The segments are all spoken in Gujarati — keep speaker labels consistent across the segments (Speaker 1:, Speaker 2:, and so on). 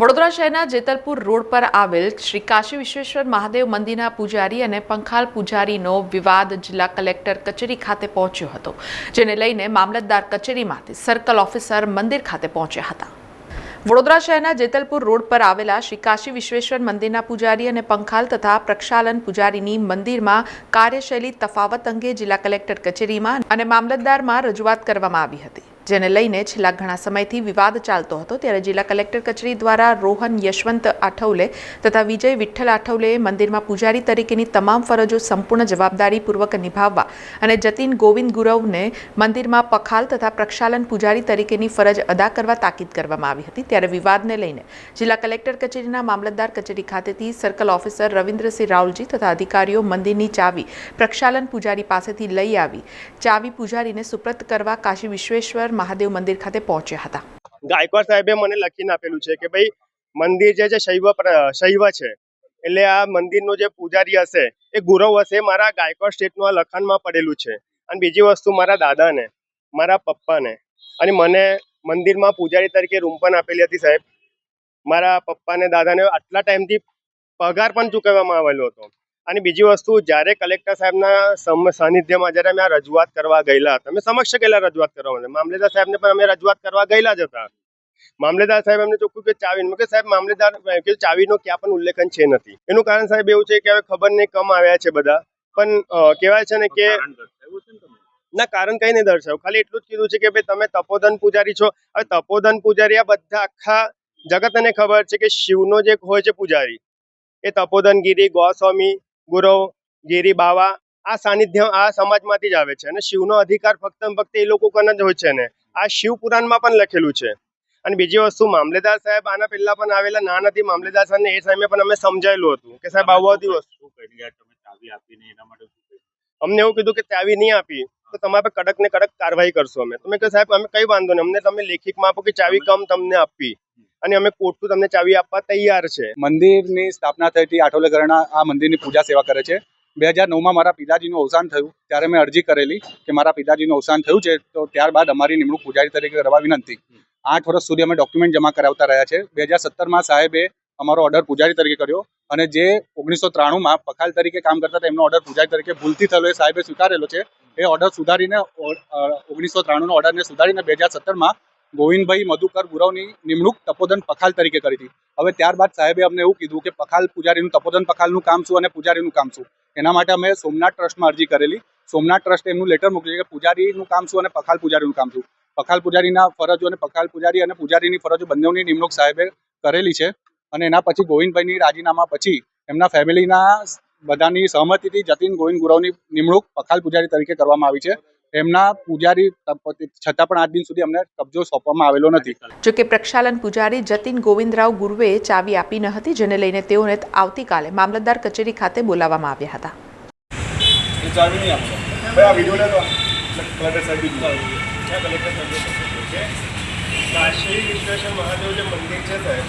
Speaker 1: વડોદરા શહેરના જેતલપુર રોડ પર આવેલ શ્રી કાશી વિશ્વેશ્વર મહાદેવ મંદિરના પૂજારી અને પંખાલ પૂજારીનો વિવાદ જિલ્લા કલેક્ટર કચેરી ખાતે પહોંચ્યો હતો, જેને લઈને મામલતદાર કચેરીમાંથી સર્કલ ઓફિસર મંદિર ખાતે પહોંચ્યા હતા. વડોદરા શહેરના જેતલપુર રોડ પર આવેલા શ્રી કાશી વિશ્વેશ્વર મંદિરના પૂજારી અને પંખાલ તથા પ્રક્ષાલન પૂજારીની મંદિરમાં કાર્યશૈલી તફાવત અંગે જિલ્લા કલેક્ટર કચેરીમાં અને મામલતદારમાં રજૂઆત કરવામાં આવી હતી. જેને લઈને છેલ્લા ઘણા સમયથી વિવાદ ચાલતો હતો, ત્યારે જિલ્લા કલેક્ટર કચેરી દ્વારા રોહન યશવંત આઠવલે તથા વિજય વિઠ્ઠલ આઠવલેએ મંદિરમાં પૂજારી તરીકેની તમામ ફરજો સંપૂર્ણ જવાબદારીપૂર્વક નિભાવવા અને જતીન ગોવિંદ ગુરવને મંદિરમાં પખાલ તથા પ્રક્ષાલન પૂજારી તરીકેની ફરજ અદા કરવા તાકીદ કરવામાં આવી હતી. ત્યારે વિવાદને લઈને જિલ્લા કલેક્ટર કચેરીના મામલતદાર કચેરી ખાતેથી સર્કલ ઓફિસર રવિન્દ્રસિંહ રાવલજી તથા અધિકારીઓ મંદિરની ચાવી પ્રક્ષાલન પૂજારી પાસેથી લઈ આવી. ચાવી પૂજારીને સુપ્રત કરવા કાશી વિશ્વેશ્વર મહાદેવ મંદિર ખાતે પહોંચ્યા હતા.
Speaker 2: ગાયકવાડ સાહેબે મને લખીને આપેલું છે કે ભાઈ, મંદિર જે છે શૈવ શૈવ છે. એટલે આ મંદિરનો જે પૂજારી હશે, એ ગુરવ હશે, મારા ગાયકવાડ સ્ટેટનું આ લખાણમાં પડેલું છે. અને બીજી વસ્તુ મારા દાદાને, મારા પપ્પાને, અને મને મંદિરમાં પૂજારી તરીકે રૂમ પણ આપેલી હતી સાહેબ. મારા પપ્પાને, દાદાને આટલા ટાઈમથી પગાર પણ ચૂકવવામાં આવેલો હતો. અને બીજી વસ્તુ જ્યારે કલેક્ટર સાહેબના સાનિધ્યમાં જ્યારે અમે આ રજૂઆત કરવા ગયેલા હતા અમે સમક્ષ ગયેલા રજૂઆત કરવા મામલેદાર સાહેબને પણ અમે રજૂઆત કરવા ગયેલા જ હતા. મામલેદાર સાહેબ એમને ચોખ્ખું કે ચાવી કે સાહેબ મામલેદાર કે ચાવીનો ક્યાં પણ ઉલ્લેખન છે નથી. એનું કારણ સાહેબ એવું છે કે હવે ખબર નહીં કમ આવ્યા છે બધા. પણ કહેવાય છે ને કે ના કારણ કઈ નહીં દર્શાવ્યું ખાલી એટલું જ કીધું છે કે ભાઈ તમે તપોધન પૂજારી છો. હવે તપોધન પૂજારી આ બધા આખા જગતને ખબર છે કે શિવનો જે હોય છે પૂજારી. એ તપોધન ગીરી ગોસ્વામી ગુરવ ગીરી બાવા આ સાનિધ્ય આ સમાજમાંથી જ આવે છે અને શિવનો અધિકાર ફક્ત ફક્ત એ લોકો કને જ હોય છે ને? આ શિવ પુરાણમાં પણ લખેલું છે. અને બીજી વસ્તુ મામલેદાર સાહેબ આના પહેલા પણ આવેલા ના નથી મામલેદાર સાહેબને એ સમયે પણ અમે સમજાયેલું હતું કે સાહેબ આવું હતી વસ્તુ? અમને એવું કીધું કે ચાવી નહીં આપી તો તમારા પર કડક ને કડક કાર્યવાહી કરશો અમે. તમે કહો સાહેબ અમે કઈ વાંધો નહીં. અમને તમે લેખિતમાં આપો કે ચાવી કમ તમને આપી. અને અમે કોર્ટથી તમને ચાવી આપવા તૈયાર છે.
Speaker 3: મંદિરની સ્થાપના થઈ આઠોલે ઘરના આ મંદિરની પૂજા સેવા કરે છે. બે હજાર નવમાં મારા પિતાજીનું અવસાન થયું, ત્યારે મેં અરજી કરેલી કે મારા પિતાજીનું અવસાન થયું છે, તો ત્યારબાદ અમારી નિમણૂક પૂજારી તરીકે કરવા વિનંતી. આઠ વર્ષ સુધી અમે ડોક્યુમેન્ટ જમા કરાવતા રહ્યા છે. બે હજાર સત્તરમાં સાહેબે અમારો ઓર્ડર પૂજારી તરીકે કર્યો અને જે ઓગણીસો ત્રાણુંમાં પખાલ તરીકે કામ કરતા એમનો ઓર્ડર પૂજારી તરીકે ભૂલથી થયેલો એ સાહેબે સ્વીકારેલો છે. એ ઓર્ડર સુધારીને ઓગણીસો ત્રાણુંનો ઓર્ડરને સુધારીને બે હજાર સત્તરમાં ગોવિંદભાઈ મધુકર ગુરવની નિમણૂક તપોધન પખાલ તરીકે કરી હતી. હવે ત્યારબાદ સાહેબે અમને એવું કીધું કે પખાલ પૂજારીનું તપોધન પખાલનું કામ શું અને પૂજારીનું કામ શું? એના માટે અમે સોમનાથ ટ્રસ્ટમાં અરજી કરેલી. સોમનાથ ટ્રસ્ટ એમનું લેટર મોકલી કે પૂજારીનું કામ શું અને પખાલ પૂજારીનું કામ શું? પખાલ પૂજારીના ફરજો અને પખાલ પૂજારી અને પૂજારીની ફરજો બંનેની નિમણૂક સાહેબે કરેલી છે અને એના પછી ગોવિંદભાઈની રાજીનામા પછી એમના ફેમિલીના બધાની સહમતિથી જતીન ગોવિંદ ગુરવની નિમણૂક પખાલ પૂજારી તરીકે કરવામાં આવી છે. એમના પૂજારી છતાં પણ આજ દિન સુધી અમને કબજો સોંપવામાં આવેલો નથી.
Speaker 1: જોકે પ્રક્ષાલન પૂજારી જતીન ગોવિંદરાવ ગુરુએ ચાવી આપી ન હતી જેને લઈને તેઓને આવતીકાલે મામલતદાર કચેરી ખાતે બોલાવવામાં આવ્યા હતા.
Speaker 2: કાશી વિશ્વેશ્વર મહાદેવ જે મંદિર છે સાહેબ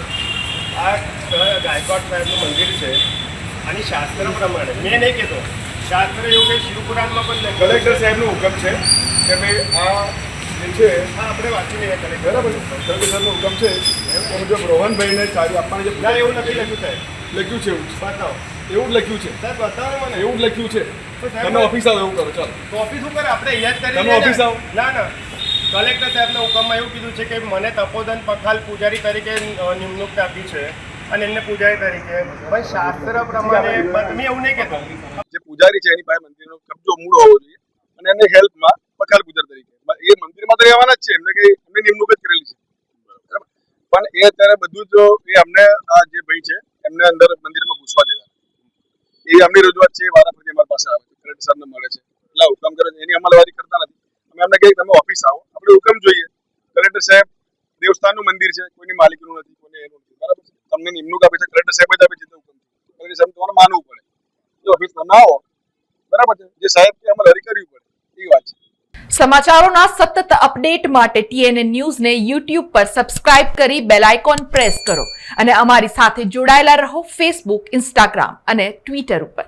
Speaker 2: આ ગાયકવાડ સાહેબનું મંદિર છે આની શાસ્ત્ર પ્રમાણે. મેં નહીં કહેતો શાસ્ત્ર એવું કે શિવપુરાણમાં પણ છે.
Speaker 4: કલેક્ટર સાહેબનો હુકમ છે કે ભાઈ આ જે છે
Speaker 2: હા આપણે વાંચી લઈએ કલેક્ટર.
Speaker 4: બરાબર? કલેક્ટર સાહેબનો હુકમ છે એ મુજબ રોહનભાઈને ચાવી આપવાની જે
Speaker 2: ના એવું નથી લખ્યું સાહેબ.
Speaker 4: લખ્યું છે એવું.
Speaker 2: બતાવો.
Speaker 4: એવું જ લખ્યું છે.
Speaker 2: સાહેબ બતાવો ને
Speaker 4: એવું જ લખ્યું છે. તમે ઓફિસ આવો એવું કરો ચાલો.
Speaker 2: તો ઓફિસ ઉપર આપણે જ કરી
Speaker 4: તમે ઓફિસ આવો.
Speaker 2: ના ના. કલેક્ટર સાહેબના હુકમમાં એવું કીધું છે કે મને તપોદન પખાલ પૂજારી તરીકે નિમણૂક આપી છે અને એમને પૂજારી તરીકે. પણ શાસ્ત્ર પ્રમાણે મેં એવું નહીં કહેતો.
Speaker 4: પૂજારી છે, એની પાસે મંદિરનો કબજો મૂળ હોવો જોઈએ અને એમને હેલ્પમાં પખાલ પૂજર તરીકે. એ મંદિરમાં તો રહેવાના જ છે, એમને કઈ, એમને નિમણૂક જ કરેલી છે. પણ એ અત્યારે બધું જ એ અમને, આ જે ભાઈ છે, એમને અંદર મંદિરમાં ઘૂસવા દેતા. એ અમની રજૂઆત છે વારાફરતી અમારી પાસે આવે છે, કલેક્ટર સાહેબને મળે છે. એટલે હુકમ કરે છે, એની અમલવારી કરતા નથી. અમે એમને કહીએ તમે ઓફિસ આવો. આપણે હુકમ જોઈએ. કલેક્ટર સાહેબ, દેવસ્થાનનું મંદિર છે, કોઈની માલિકીનું નથી, કોઈને એનું નથી. બરાબર તમને નિમણૂક આપે છે, કલેક્ટર સાહેબ જ આપે છે, તો હુકમ કલેક્ટર સાહેબ તમારે માનવું પડે. એ ઓફિસ તમે આવો બરાબર છે જે સાહેબ કે અમલવારી કરવી પડે, એ વાત છે.
Speaker 1: સમાચારોના સતત અપડેટ માટે ટીએનએ ન્યૂઝને યુટ્યુબ પર સબસ્ક્રાઇબ કરી બેલ આઇકોન પ્રેસ કરો અને અમારી સાથે જોડાયેલા રહો ફેસબુક, ઇન્સ્ટાગ્રામ અને ટ્વિટર ઉપર.